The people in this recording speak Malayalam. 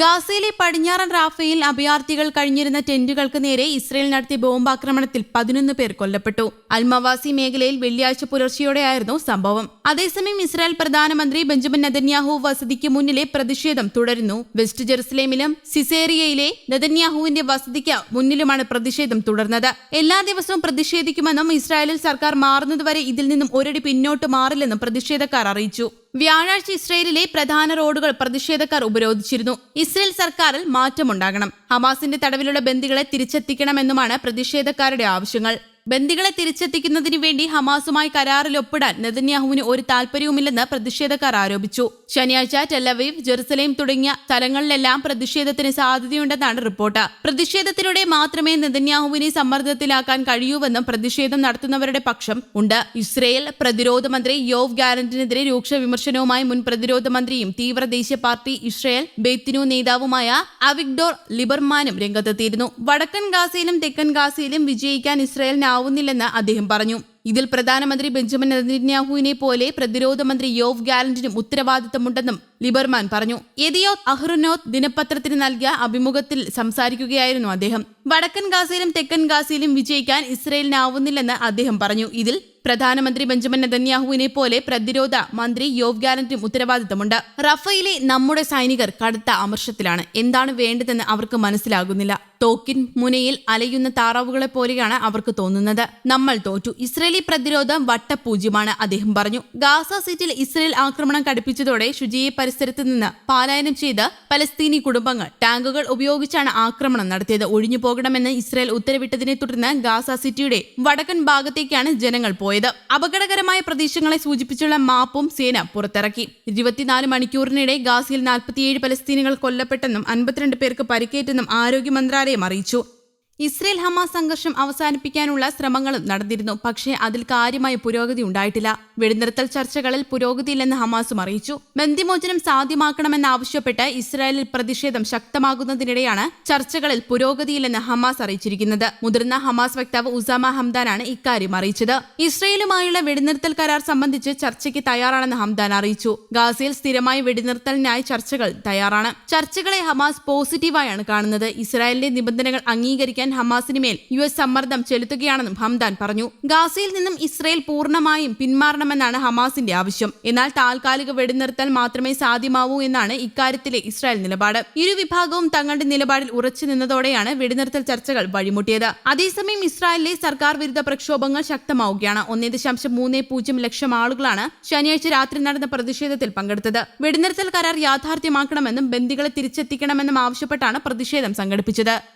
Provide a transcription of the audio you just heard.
ഗാസയിലെ പടിഞ്ഞാറൻ റാഫയിൽ അഭയാർത്ഥികൾ കഴിഞ്ഞിരുന്ന ടെന്റുകൾക്ക് നേരെ ഇസ്രയേൽ നടത്തിയ ബോംബാക്രമണത്തിൽ പതിനൊന്ന് പേർ കൊല്ലപ്പെട്ടു. അൽമവാസി മേഖലയിൽ വെള്ളിയാഴ്ച പുലർച്ചെയോടെയായിരുന്നു സംഭവം. അതേസമയം ഇസ്രായേൽ പ്രധാനമന്ത്രി ബെഞ്ചമിൻ നെതന്യാഹു വസതിക്ക് മുന്നിലെ പ്രതിഷേധം തുടരുന്നു. വെസ്റ്റ് ജെറുസലേമിലും സിസേറിയയിലെ നെതന്യാഹുവിന്റെ വസതിക്ക് മുന്നിലുമാണ് പ്രതിഷേധം തുടർന്നത്. എല്ലാ ദിവസവും പ്രതിഷേധിക്കുമെന്നും ഇസ്രായേലിൽ സർക്കാർ മാറുന്നതുവരെ ഇതിൽ നിന്നും ഒരടി പിന്നോട്ട് മാറില്ലെന്നും പ്രതിഷേധക്കാർ അറിയിച്ചു. വ്യാഴാഴ്ച ഇസ്രയേലിലെ പ്രധാന റോഡുകൾ പ്രതിഷേധക്കാർ ഉപരോധിച്ചിരുന്നു. ഇസ്രയേൽ സർക്കാരിൽ മാറ്റമുണ്ടാകണം. ഹമാസിന്റെ തടവിലുള്ള ബന്ദികളെ തിരിച്ചെത്തിക്കണമെന്നുമാണ് പ്രതിഷേധക്കാരുടെ ആവശ്യങ്ങൾ. ബന്ദികളെ തിരിച്ചെത്തിക്കുന്നതിന് വേണ്ടി ഹമാസുമായി കരാറിൽ ഒപ്പിടാൻ നെതന്യാഹുവിന് ഒരു താൽപര്യവുമില്ലെന്ന് പ്രതിഷേധക്കാർ ആരോപിച്ചു. ശനിയാഴ്ച ടെലവീവ് ജെറുസലേം തുടങ്ങിയ സ്ഥലങ്ങളിലെല്ലാം പ്രതിഷേധത്തിന് സാധ്യതയുണ്ടെന്നാണ് റിപ്പോർട്ട്. പ്രതിഷേധത്തിലൂടെ മാത്രമേ നെതന്യാഹുവിനെ സമ്മർദ്ദത്തിലാക്കാൻ കഴിയൂവെന്നും പ്രതിഷേധം നടത്തുന്നവരുടെ പക്ഷം ഉണ്ട്. ഇസ്രയേൽ പ്രതിരോധ മന്ത്രി യോവ് ഗാലന്റിനെതിരെ രൂക്ഷ വിമർശനവുമായി മുൻ പ്രതിരോധ മന്ത്രിയും തീവ്ര ദേശീയ പാർട്ടി ഇസ്രയേൽ ബെയ്ത്തിനു നേതാവുമായ അവിഗ്ഡോർ ലിബർമാനും രംഗത്തെത്തിയിരുന്നു. വടക്കൻ ഗാസയിലും തെക്കൻ ഗാസയിലും വിജയിക്കാൻ ഇസ്രയേലിനാവുന്നില്ലെന്ന് അദ്ദേഹം പറഞ്ഞു. ഇതിൽ പ്രധാനമന്ത്രി ബെഞ്ചമിൻ നെതന്യാഹുവിനെ പോലെ പ്രതിരോധ മന്ത്രി യോവ് ഗാലന്റിനും ഉത്തരവാദിത്തമുണ്ടെന്നും ലിബർമാൻ പറഞ്ഞു. എതിയോ അഹ്റുനോത്ത് ദിനപത്രത്തിന് നൽകിയ അഭിമുഖത്തിൽ സംസാരിക്കുകയായിരുന്നു അദ്ദേഹം. വടക്കൻ ഗാസയിലും തെക്കൻ ഗാസയിലും വിജയിക്കാൻ ഇസ്രയേലിനാവുന്നില്ലെന്ന് അദ്ദേഹം പറഞ്ഞു. ഇതിൽ പ്രധാനമന്ത്രി ബെഞ്ചമിൻ നെതന്യാഹുവിനെ പോലെ പ്രതിരോധ മന്ത്രി യോവ് ഗ്യാലന്റിനും ഉത്തരവാദിത്തമുണ്ട്. റഫയിലെ നമ്മുടെ സൈനികർ കടുത്ത അമർഷത്തിലാണ്. എന്താണ് വേണ്ടതെന്ന് അവർക്ക് മനസ്സിലാകുന്നില്ല. തോക്കിൻ മുനയിൽ അലയുന്ന താറാവുകളെ പോലെയാണ് അവർക്ക് തോന്നുന്നത്. നമ്മൾ തോറ്റു. ഇസ്രയേലി പ്രതിരോധം വട്ടപൂജ്യമാണ് അദ്ദേഹം പറഞ്ഞു. ഗാസ സീറ്റിൽ ഇസ്രയേൽ ആക്രമണം കടുപ്പിച്ചതോടെ ശുചിയെ പരിസരത്ത് നിന്ന് പാലായനം ചെയ്ത് പലസ്തീനി കുടുംബങ്ങൾ ടാങ്കുകൾ ഉപയോഗിച്ചാണ് ആക്രമണം നടത്തിയത്. ഒഴിഞ്ഞു പോകണമെന്ന് ഇസ്രയേൽ ഉത്തരവിട്ടതിനെ തുടർന്ന് ഗാസ സിറ്റിയുടെ വടക്കൻ ഭാഗത്തേക്കാണ് ജനങ്ങൾ പോയത്. അപകടകരമായ പ്രദേശങ്ങളെ സൂചിപ്പിച്ചുള്ള മാപ്പും സേന പുറത്തിറക്കി. ഇരുപത്തിനാല് മണിക്കൂറിനിടെ ഗാസയിൽ നാൽപ്പത്തിയേഴ് പലസ്തീനികൾ കൊല്ലപ്പെട്ടെന്നും അൻപത്തിരണ്ട് പേർക്ക് പരിക്കേറ്റെന്നും ആരോഗ്യ മന്ത്രാലയം അറിയിച്ചു. ഇസ്രയേൽ ഹമാസ് സംഘർഷം അവസാനിപ്പിക്കാനുള്ള ശ്രമങ്ങളും നടന്നിരുന്നു. പക്ഷേ അതിൽ കാര്യമായ പുരോഗതി ഉണ്ടായിട്ടില്ല. വെടിനിർത്തൽ ചർച്ചകളിൽ പുരോഗതിയില്ലെന്ന് ഹമാസും അറിയിച്ചു. ബന്ദിമോചനം സാധ്യമാക്കണമെന്നാവശ്യപ്പെട്ട് ഇസ്രായേലിൽ പ്രതിഷേധം ശക്തമാകുന്നതിനിടെയാണ് ചർച്ചകളിൽ പുരോഗതിയില്ലെന്ന് ഹമാസ് അറിയിച്ചിരിക്കുന്നത്. മുതിർന്ന ഹമാസ് വക്താവ് ഉസാമ ഹംദാനാണ് ഇക്കാര്യം അറിയിച്ചത്. ഇസ്രയേലുമായുള്ള വെടിനിർത്തൽ കരാർ സംബന്ധിച്ച് ചർച്ചയ്ക്ക് തയ്യാറാണെന്ന് ഹംദാൻ അറിയിച്ചു. ഗാസയിൽ സ്ഥിരമായി വെടിനിർത്തലിനായി ചർച്ചകൾ തയ്യാറാണ്. ചർച്ചകളെ ഹമാസ് പോസിറ്റീവായാണ് കാണുന്നത്. ഇസ്രായേലിന്റെ നിബന്ധനകൾ അംഗീകരിക്കാൻ ഹമാസിന് മേൽ യു എസ് സമ്മർദ്ദം ചെലുത്തുകയാണെന്നും ഹംദാൻ പറഞ്ഞു. ഗാസയിൽ നിന്നും ഇസ്രയേൽ പൂർണമായും പിന്മാറണമെന്നാണ് ഹമാസിന്റെ ആവശ്യം. എന്നാൽ താൽക്കാലിക വെടിനിർത്തൽ മാത്രമേ സാധ്യമാവൂ എന്നാണ് ഇക്കാര്യത്തിലെ ഇസ്രായേൽ നിലപാട്. ഇരു വിഭാഗവും തങ്ങളുടെ നിലപാടിൽ ഉറച്ചു നിന്നതോടെയാണ് വെടിനിർത്തൽ ചർച്ചകൾ വഴിമുട്ടിയത്. അതേസമയം ഇസ്രായേലിലെ സർക്കാർ വിരുദ്ധ പ്രക്ഷോഭങ്ങൾ ശക്തമാവുകയാണ്. ഒന്നേ ദശാംശം മൂന്ന് പൂജ്യം ലക്ഷം ആളുകളാണ് ശനിയാഴ്ച രാത്രി നടന്ന പ്രതിഷേധത്തിൽ പങ്കെടുത്തത്. വെടിനിർത്തൽ കരാർ യാഥാർത്ഥ്യമാക്കണമെന്നും ബന്ദികളെ തിരിച്ചെത്തിക്കണമെന്നും ആവശ്യപ്പെട്ടാണ് പ്രതിഷേധം സംഘടിപ്പിച്ചത്.